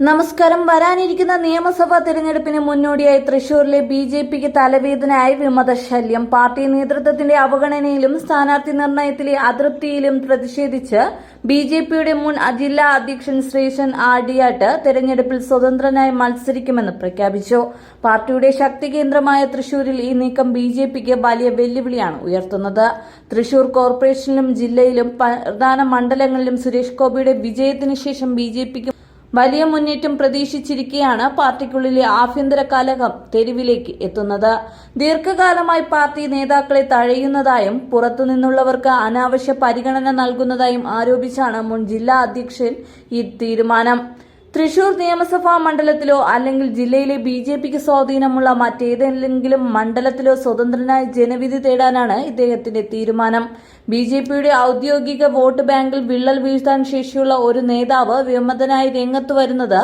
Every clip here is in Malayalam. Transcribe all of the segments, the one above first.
നമസ്കാരം. വരാനിരിക്കുന്ന നിയമസഭാ തെരഞ്ഞെടുപ്പിന് മുന്നോടിയായി തൃശൂരിലെ ബി ജെ പിക്ക് തലവേദനയായി വിമതശല്യം. പാർട്ടി നേതൃത്വത്തിന്റെ അവഗണനയിലും സ്ഥാനാർത്ഥി നിർണയത്തിലെ അതൃപ്തിയിലും പ്രതിഷേധിച്ച് ബി ജെ പിയുടെ മുൻ ജില്ലാ അധ്യക്ഷൻ ശ്രീശൻ ആഡിയാട്ട് തെരഞ്ഞെടുപ്പിൽ സ്വതന്ത്രനായി മത്സരിക്കുമെന്ന് പ്രഖ്യാപിച്ചു. പാർട്ടിയുടെ ശക്തി കേന്ദ്രമായ തൃശൂരിൽ ഈ നീക്കം ബി ജെ പിക്ക് വലിയ വെല്ലുവിളിയാണ് ഉയർത്തുന്നത്. തൃശൂർ കോർപ്പറേഷനിലും ജില്ലയിലും പ്രധാന മണ്ഡലങ്ങളിലും സുരേഷ് ഗോപിയുടെ വിജയത്തിന് ശേഷം ബി ജെ പിക്ക് വലിയ മുന്നേറ്റം പ്രതീക്ഷിച്ചിരിക്കെയാണ് പാർട്ടിക്കുള്ളിലെ ആഭ്യന്തര കലഹം തെരുവിലേക്ക് എത്തുന്നത്. ദീർഘകാലമായി പാർട്ടി നേതാക്കളെ തഴയുന്നതായും പുറത്തുനിന്നുള്ളവർക്ക് അനാവശ്യ പരിഗണന നൽകുന്നതായും ആരോപിച്ചാണ് മുൻ ജില്ലാ അധ്യക്ഷൻ ഈ തീരുമാനം. തൃശൂർ നിയമസഭാ മണ്ഡലത്തിലോ അല്ലെങ്കിൽ ജില്ലയിലെ ബി ജെ പിക്ക് സ്വാധീനമുള്ള മറ്റേതെങ്കിലും മണ്ഡലത്തിലോ സ്വതന്ത്രനായി ജനവിധി തേടാനാണ് ഇദ്ദേഹത്തിന്റെ തീരുമാനം. ബി ജെ പിയുടെ ഔദ്യോഗിക വോട്ട് ബാങ്കിൽ വിള്ളൽ വീഴ്ത്താൻ ശേഷിയുള്ള ഒരു നേതാവ് വിമതനായി രംഗത്ത് വരുന്നത്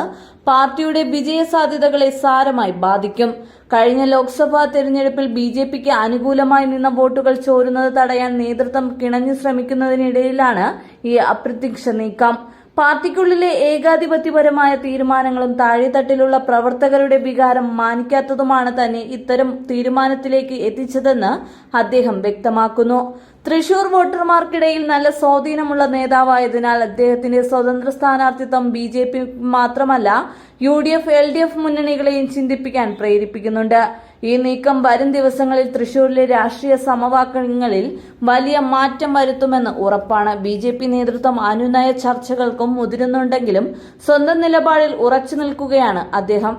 പാർട്ടിയുടെ വിജയ സാധ്യതകളെ സാരമായി ബാധിക്കും. കഴിഞ്ഞ ലോക്സഭാ തെരഞ്ഞെടുപ്പിൽ ബി ജെ പിക്ക് അനുകൂലമായി നിന്ന വോട്ടുകൾ ചോരുന്നത് തടയാൻ നേതൃത്വം കിണഞ്ഞു ശ്രമിക്കുന്നതിനിടയിലാണ് ഈ അപ്രത്യക്ഷ നീക്കം. പാർട്ടിക്കുള്ളിലെ ഏകാധിപത്യപരമായ തീരുമാനങ്ങളും താഴെത്തട്ടിലുള്ള പ്രവർത്തകരുടെ വികാരം മാനിക്കാത്തതുമാണ് തന്നെ ഇത്തരം തീരുമാനത്തിലേക്ക് എത്തിച്ചതെന്ന് അദ്ദേഹം വ്യക്തമാക്കുന്നു. തൃശൂർ വോട്ടർമാർക്കിടയിൽ നല്ല സ്വാധീനമുള്ള നേതാവായതിനാൽ അദ്ദേഹത്തിന്റെ സ്വതന്ത്ര സ്ഥാനാർത്ഥിത്വം ബി മാത്രമല്ല U D F L D F മുന്നണികളെയും ചിന്തിപ്പിക്കാൻ പ്രേരിപ്പിക്കുന്നുണ്ട്. ഈ നീക്കം വരും ദിവസങ്ങളിൽ തൃശൂരിലെ രാഷ്ട്രീയ സമവാക്യങ്ങളിൽ വലിയ മാറ്റം വരുത്തുമെന്ന് ഉറപ്പാണ്. ബി ജെ പി നേതൃത്വം അനുനയ ചർച്ചകൾക്കും മുതിരുന്നുണ്ടെങ്കിലും സ്വന്തം നിലപാടിൽ ഉറച്ചു നിൽക്കുകയാണ് അദ്ദേഹം.